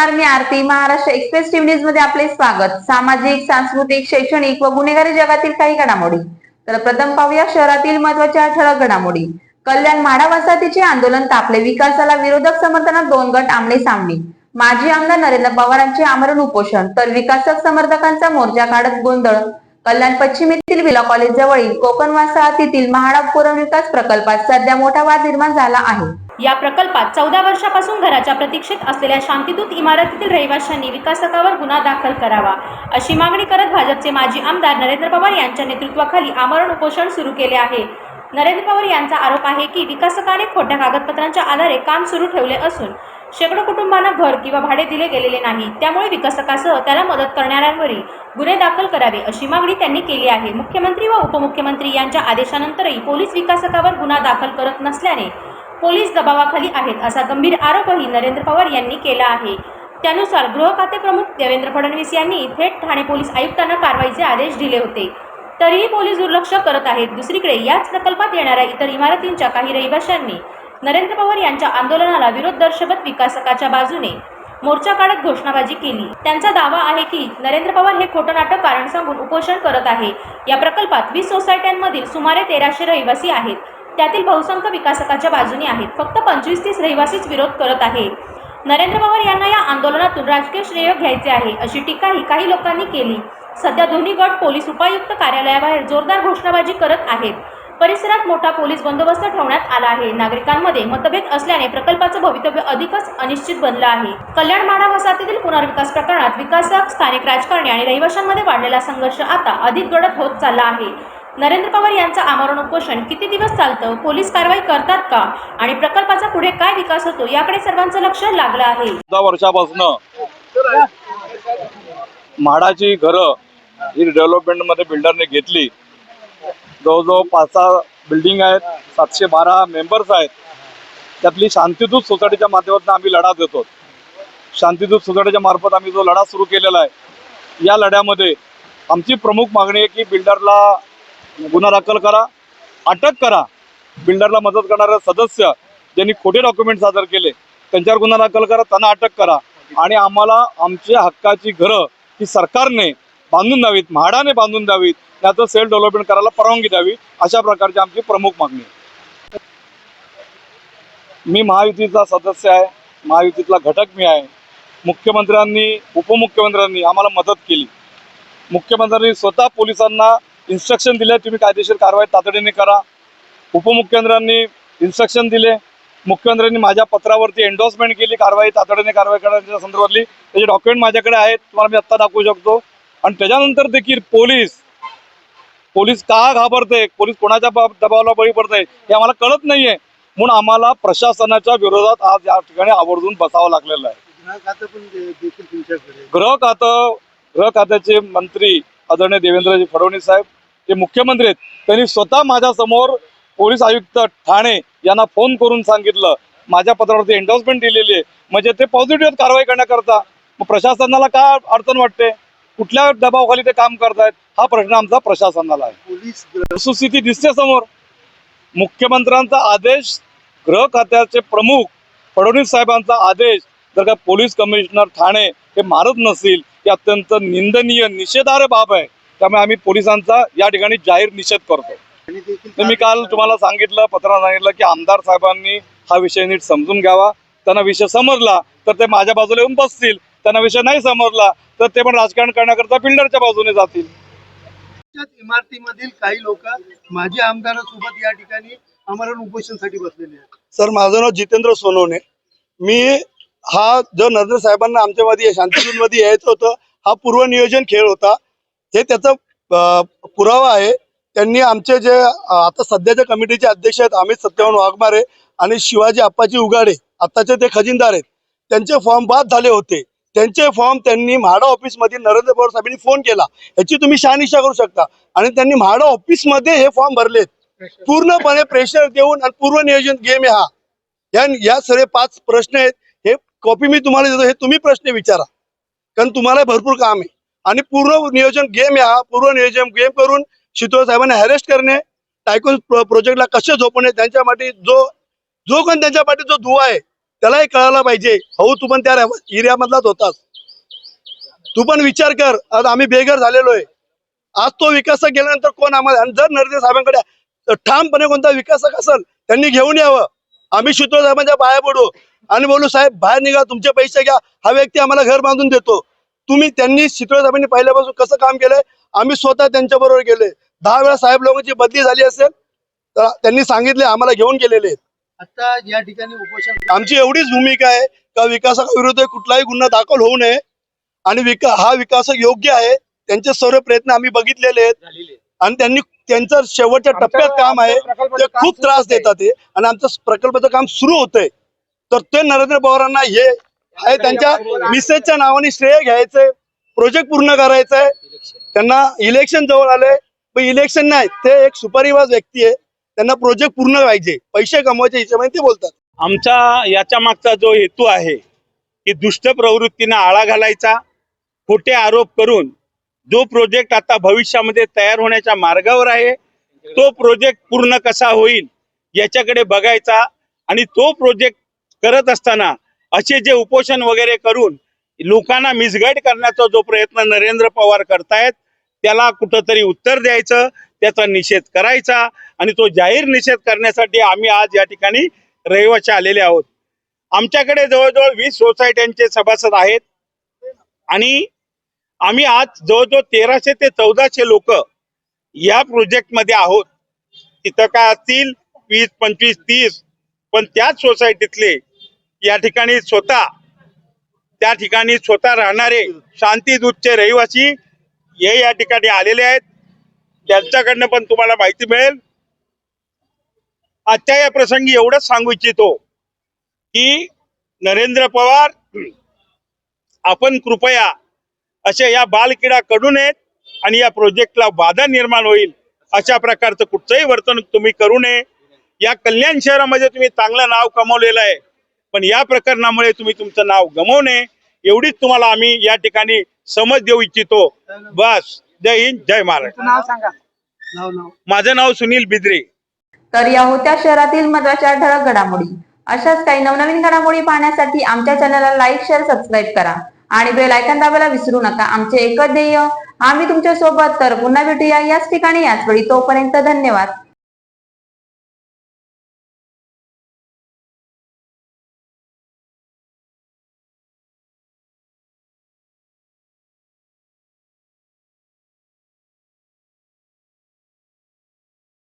नमस्कार मी आरती. महाराष्ट्र एक्सप्रेस टीव्ह न्यूजमध्ये आपले स्वागत. सामाजिक सांस्कृतिक शैक्षणिक व गुन्हेगारी जगातील काही घडामोडी. तर प्रथम पाहूया शहरातील महत्त्वाच्या ठळक घडामोडी. कल्याण म्हाडा वसाहतीचे आंदोलन तापले. विकासाला विरोधक समर्थनात दोन गट आमने सामने. माजी आमदार नरेंद्र पवारांचे आमरण उपोषण. तर विकासक समर्थकांचा मोर्चा काढत गोंधळ. कल्याण पश्चिम येथील विला कॉलेज जवळील कोकण वसाहतीतील महाडापुरम विकास प्रकल्पात सध्या मोठा वाद निर्माण झाला आहे. या प्रकल्पात चौदा वर्षापासून घराच्या प्रतीक्षेत असलेल्या शांतीदूत इमारतीतील रहिवाशांनी विकासकावर गुन्हा दाखल करावा अशी मागणी करत भाजपचे माजी आमदार नरेंद्र पवार यांच्या नेतृत्वाखाली आमरण उपोषण सुरू केले आहे. नरेंद्र पवार यांचा आरोप आहे की विकासकाने खोट्या कागदपत्रांच्या आधारे काम सुरू ठेवले असून शेकडो कुटुंबांना घर किंवा भाडे दिले गेलेले नाही. त्यामुळे विकासकासह त्याला मदत करणाऱ्यांवरील गुन्हे दाखल करावे अशी मागणी त्यांनी केली आहे. मुख्यमंत्री व उपमुख्यमंत्री यांच्या आदेशानंतरही पोलीस विकासकावर गुन्हा दाखल करत नसल्याने पोलीस दबावाखाली आहेत असा गंभीर आरोपही नरेंद्र पवार यांनी केला आहे. त्यानुसार गृह खाते प्रमुख देवेंद्र फडणवीस यांनी थेट ठाणे पोलीस आयुक्तांना कारवाईचे आदेश दिले होते. तरीही पोलीस दुर्लक्ष करत आहेत. दुसरीकडे याच प्रकल्पात येणाऱ्या इतर इमारतींच्या काही रहिवाशांनी नरेंद्र पवार यांच्या आंदोलनाला विरोध दर्शवत विकासकाच्या बाजूने मोर्चा काढत घोषणाबाजी केली. त्यांचा दावा आहे की नरेंद्र पवार हे खोटं नाटक कारण सांगून उपोषण करत आहे. या प्रकल्पात वीस सोसायट्यांमधील सुमारे तेराशे रहिवासी आहेत. त्यातील बहुसंख्य विकासकाच्या बाजूने आहेत. फक्त पंचवीस तीस रहिवासीच विरोध करत आहे. नरेंद्र पवार यांना या आंदोलनातून राजकीय श्रेय घ्यायचे आहे अशी टीकाही काही लोकांनी केली. सध्या दोन्ही गट पोलीस उपायुक्त कार्यालयाबाहेर जोरदार घोषणाबाजी करत आहेत. परिसरात मोठा पोलीस बंदोबस्त ठेवण्यात आला आहे. नागरिकांमध्ये मतभेद असल्याने प्रकल्पाचं भवितव्य अधिकच अनिश्चित बनलं आहे. कल्याण माडा वसाहतीतील पुनर्विकास प्रकरणात विकासक स्थानिक राजकारणी आणि रहिवाशांमध्ये वाढलेला संघर्ष आता अधिक गडद होत चालला आहे. नरेंद्र पवार यांचं आमरण उपोषण किती दिवस चालतं? पोलीस कारवाई करतात का? आणि प्रकल्पाचा पुढे काय विकास होतो? याकडे सर्वांचं लक्ष लागलं आहे. वर्षापासून म्हाडाची घरं ही डेव्हलपमेंटमध्ये बिल्डरने घेतली. जवळजवळ पाच सहा बिल्डिंग आहेत सातशे बारा मेंबर्स आहेत. त्यातली शांतीदूत सोसायटीच्या माध्यमातून आम्ही लढा देतो. शांतिदूत सोसायटीच्या मार्फत आम्ही जो लढा सुरू केलेला आहे या लढ्यामध्ये आमची प्रमुख मागणी आहे की बिल्डरला गुन्हा दाखल करा अटक करा. बिल्डरला मदत करणारे सदस्य ज्यांनी खोटे डॉक्युमेंट सादर केले त्यांच्यावर गुन्हा दाखल करा त्यांना अटक करा. आणि आम्हाला आमच्या हक्काची घरं ही सरकारने बांधून द्यावीत म्हाडाने बांधून द्यावीत त्याचं सेल्फ डेव्हलपमेंट करायला परवानगी द्यावी अशा प्रकारची आमची प्रमुख मागणी आहे. मी महायुतीचा सदस्य आहे महायुतीतला घटक मी आहे. मुख्यमंत्र्यांनी उपमुख्यमंत्र्यांनी आम्हाला मदत केली. मुख्यमंत्र्यांनी स्वतः पोलिसांना इन्स्ट्रक्शन दिले तुम्ही कायदेशीर कारवाई तातडीने करा. उपमुख्यमंत्र्यांनी इन्स्ट्रक्शन दिले. मुख्यमंत्र्यांनी माझ्या पत्रावरती एन्डोर्समेंट केली कारवाई तातडीने कारवाई करण्याच्या संदर्भातली. त्याचे डॉक्युमेंट माझ्याकडे आहेत तुम्हाला मी आत्ता दाखवू शकतो. आणि त्याच्यानंतर देखील पोलीस पोलीस का घाबरते? पोलीस कोणाच्या दबावाला बळी पडते? हे आम्हाला कळत नाहीये. म्हणून आम्हाला प्रशासनाच्या विरोधात आज या ठिकाणी आवर्जून बसावं लागलेलं आहे. गृह खातं गृह खात्याचे मंत्री आदरणीय देवेंद्रजी फडणवीस साहेब ते मुख्यमंत्री आहेत त्यांनी स्वतः माझ्यासमोर पोलीस आयुक्त ठाणे यांना फोन करून सांगितलं. माझ्या पत्रावरती एन्डोर्समेंट दिलेली आहे. म्हणजे ते पॉझिटिव्ह कारवाई करण्याकरता. मग प्रशासनाला का अडचण वाटते? कुठल्या दबावाखाली ते काम करतायत हा प्रश्न आमचा प्रशासनाला आहे. पोलीस वस्तुस्थिती दिसते समोर. मुख्यमंत्र्यांचा आदेश गृह खात्याचे प्रमुख फडणवीस साहेबांचा आदेश जर का पोलीस कमिशनर ठाणे हे मारत नसतील हे अत्यंत निंदनीय निषेधार्ह बाब आहे. त्यामुळे आम्ही पोलिसांचा या ठिकाणी जाहीर निषेध करतो. मी काल तुम्हाला सांगितलं पत्रात सांगितलं की आमदार साहेबांनी हा विषय नीट समजून घ्यावा. त्यांना विषय समजला तर ते माझ्या बाजूला येऊन बसतील. त्यांना विषय नाही समजला तर ते पण राजकारण करण्याकरता बिल्डरच्या बाजूने जातील. इमारतीमधील काही लोक माजी आमदारासोबत या ठिकाणी आमरण उपोषणसाठी बसलेले आहेत. सर माझं नाव जितेंद्र सोनवणे. मी हा जो नरेंद्र साहेबांना आमच्यामध्ये शांतिपूरमध्ये यायचं होतं हा पूर्वनियोजन खेळ होता. हे त्याचा पुरावा आहे. त्यांनी आमचे जे आता सध्याच्या कमिटीचे अध्यक्ष आहेत अमित सत्यवान वाघमारे आणि शिवाजी आप्पाजी उगाडे आत्ताचे ते खजिनदार आहेत त्यांचे फॉर्म बाद झाले होते. त्यांचे फॉर्म त्यांनी म्हाडा ऑफिसमध्ये नरेंद्र पवार साहेबांनी फोन केला. याची तुम्ही शहानिशा करू शकता. आणि त्यांनी म्हाडा ऑफिसमध्ये हे फॉर्म भरलेत. पूर्णपणे प्रेशर देऊन आणि पूर्व नियोजन गेम आहे हा. या या सर्व पाच प्रश्न आहेत. हे कॉपी मी तुम्हाला देतो. हे तुम्ही प्रश्न विचारा. कारण तुम्हाला भरपूर काम आहे. आणि पूर्व नियोजन गेम हा. पूर्व नियोजन गेम करून शितोळ साहेबांना हॅरेस्ट करणे टायकून प्रोजेक्टला कसे झोपणे त्यांच्या पाठी जो जो कोण त्यांच्या पाठी जो दुवा आहे त्यालाही कळायला पाहिजे. हो तू पण त्या एरियामधलाच होतास. तू पण विचार कर. आज आम्ही बेघर झालेलो आहे आज तो विकास गेल्यानंतर कोण आम्हाला आणि जर नरेंद्र साहेबांकडे ठामपणे कोणता विकासक असेल त्यांनी घेऊन यावं. आम्ही शितो साहेबांच्या पाया पडू. आणि बोलू साहेब बाहेर निघा तुमचे पैसे घ्या. हा व्यक्ती आम्हाला घर बांधून देतो. तुम्ही त्यांनी शितोळ साहेबांनी पहिल्यापासून कसं काम केलंय? आम्ही स्वतः त्यांच्या बरोबर गेले दहा वेळा साहेब लोकांची बदली झाली असेल तर त्यांनी सांगितले आम्हाला घेऊन गेलेले आहेत. आता या ठिकाणी उपोषण आमची एवढीच भूमिका आहे का विकासाविरुद्ध कुठलाही गुन्हा दाखल होऊ नये आणि विका हा विकास योग्य आहे त्यांचे सर्व प्रयत्न आम्ही बघितलेले आहेत. आणि त्यांनी त्यांचं शेवटच्या टप्प्यात काम आहे ते खूप त्रास देतात ते आणि आमचं प्रकल्पाचं काम सुरू होतंय. तर ते नरेंद्र पवारांना हे आहे त्यांच्या मिसेसच्या नावाने श्रेय घ्यायचंय प्रोजेक्ट पूर्ण करायचा आहे त्यांना इलेक्शन जवळ आलंय. पण इलेक्शन नाही ते एक सुपरिवाज व्यक्ती आहे. त्यांना प्रोजेक्ट पूर्ण पाहिजे पैसे कमवायच्या हिशोबाने ते बोलतात. आमचा याच्या मागचा जो हेतू आहे की दुष्ट प्रवृत्तींना आळा घालायचा खोटे आरोप करून जो प्रोजेक्ट आता भविष्यामध्ये तयार होण्याच्या मार्गावर आहे तो प्रोजेक्ट पूर्ण कसा होईल याच्याकडे बघायचा आणि तो प्रोजेक्ट करत असताना असे जे उपोषण वगैरे करून लोकांना मिसगाईड करण्याचा जो प्रयत्न नरेंद्र पवार करतायत त्याला कुठंतरी उत्तर द्यायचं त्याचा निषेध करायचा आणि तो जाहीर निषेध करण्यासाठी आम्ही आज या ठिकाणी रहिवाशी आलेले आहोत. आमच्याकडे जवळजवळ वीस सोसायट्यांचे सभासद आहेत आणि आम्ही आज जवळजवळ तेराशे ते चौदाशे लोक या प्रोजेक्टमध्ये आहोत. तिथं काय असतील? वीस पंचवीस तीस. पण त्याच सोसायटीतले या ठिकाणी स्वतः त्या ठिकाणी स्वतः राहणारे शांतीदूतचे रहिवासी हे या ठिकाणी आलेले आहेत. त्यांच्याकडनं पण तुम्हाला माहिती मिळेल. आजच्या या प्रसंगी एवढंच सांगू इच्छितो की नरेंद्र पवार आपण कृपया असे या बालक्रीडा करू नयेत आणि या प्रोजेक्टला बाधा निर्माण होईल अशा प्रकारचं कुठचंही वर्तणूक तुम्ही करू नये. या कल्याण शहरामध्ये तुम्ही चांगलं नाव कमवलेलं आहे. पण या प्रकरणामुळे तुम्ही तुमचं नाव गमवू नये. एवढीच तुम्हाला आम्ही या ठिकाणी समज देऊ इच्छितो. बस. जय हिंद जय महाराष्ट्र. नाव नाव माझं नाव सुनील बिद्रे. तर या होत्या शहरातील महत्त्वाच्या ठळक घडामोडी. अशाच काही नवनवीन घडामोडी पाहण्यासाठी आमच्या चॅनलला लाईक शेअर सबस्क्राईब करा. आणि बेल आयकॉन दाबायला विसरू नका. आमचे एकच ध्येय आम्ही तुमच्यासोबत तर पुन्हा भेटूया याच ठिकाणी. याच वेळी तोपर्यंत धन्यवाद.